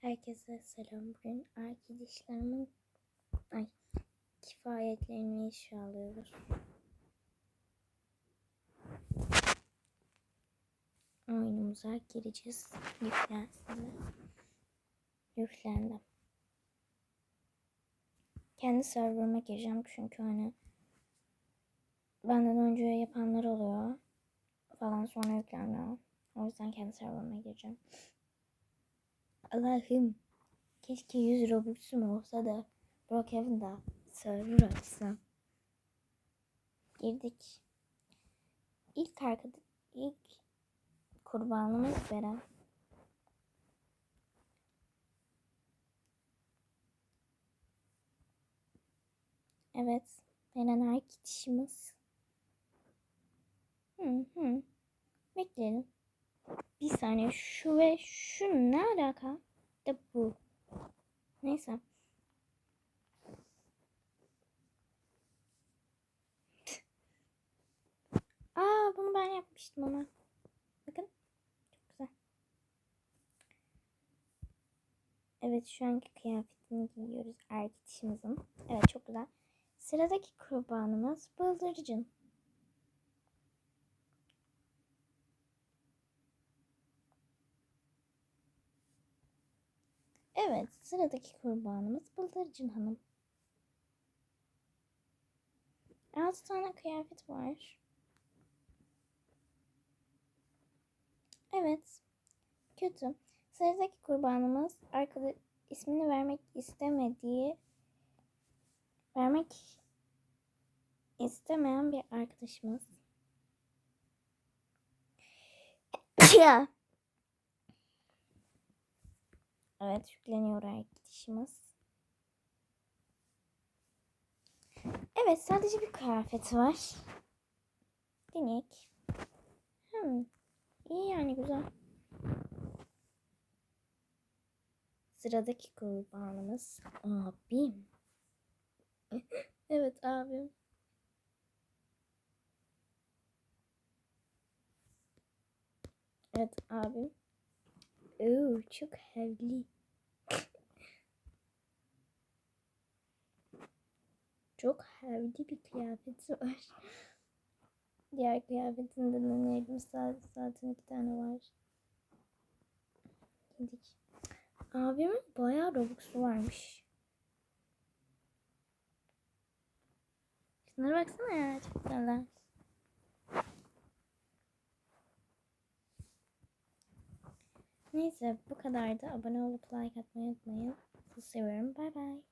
Herkese selam. Bugün arkadaşlarımın ay, kifayetlerini işe alıyoruz. Oyunumuza gireceğiz. Yüklensin. Yüklendim. Kendi serverıma gireceğim çünkü hani benden önce yapanlar oluyor falan sonra yükleniyor. O yüzden kendi serverıma gireceğim. Allah'ım keşke 100 Robux'um olsa da Brookhaven'da server açsam. Girdik. İlk arkada ilk kurbanımız Beren. Evet. Beren arkadaşımız. Hı hı. Bekleyelim. Bir saniye şu ve şu ne alaka? De bu. Neyse. Aa bunu ben yapmıştım ama. Bakın. Çok güzel. Evet şu anki kıyafetini giyiyoruz arkadaşımızın. Evet çok güzel. Sıradaki kurbanımız bıldırcın. Evet, sıradaki kurbanımız Bıldırcın Hanım. Altı tane kıyafet var. Evet, kötü. Sıradaki kurbanımız arkada ismini vermek istemediği vermek istemeyen bir arkadaşımız. Ya. Evet yükleniyor arkadaşımız. Evet sadece bir kıyafet var. Deneyek. Hmm. İyi yani güzel. Sıradaki kurbanımız abim. evet abim. Evet abim. Oo, çok havli. çok havli bir kıyafeti var. Diğer kıyafetinde deneyelim. Zaten, zaten iki tane var. Gidik. Abimin bayağı robux'u varmış. Şunlara baksana ya. Çok güzeller. Neyse bu kadardı. Abone olup like atmayı unutmayın. Sizi seviyorum. Bay bay.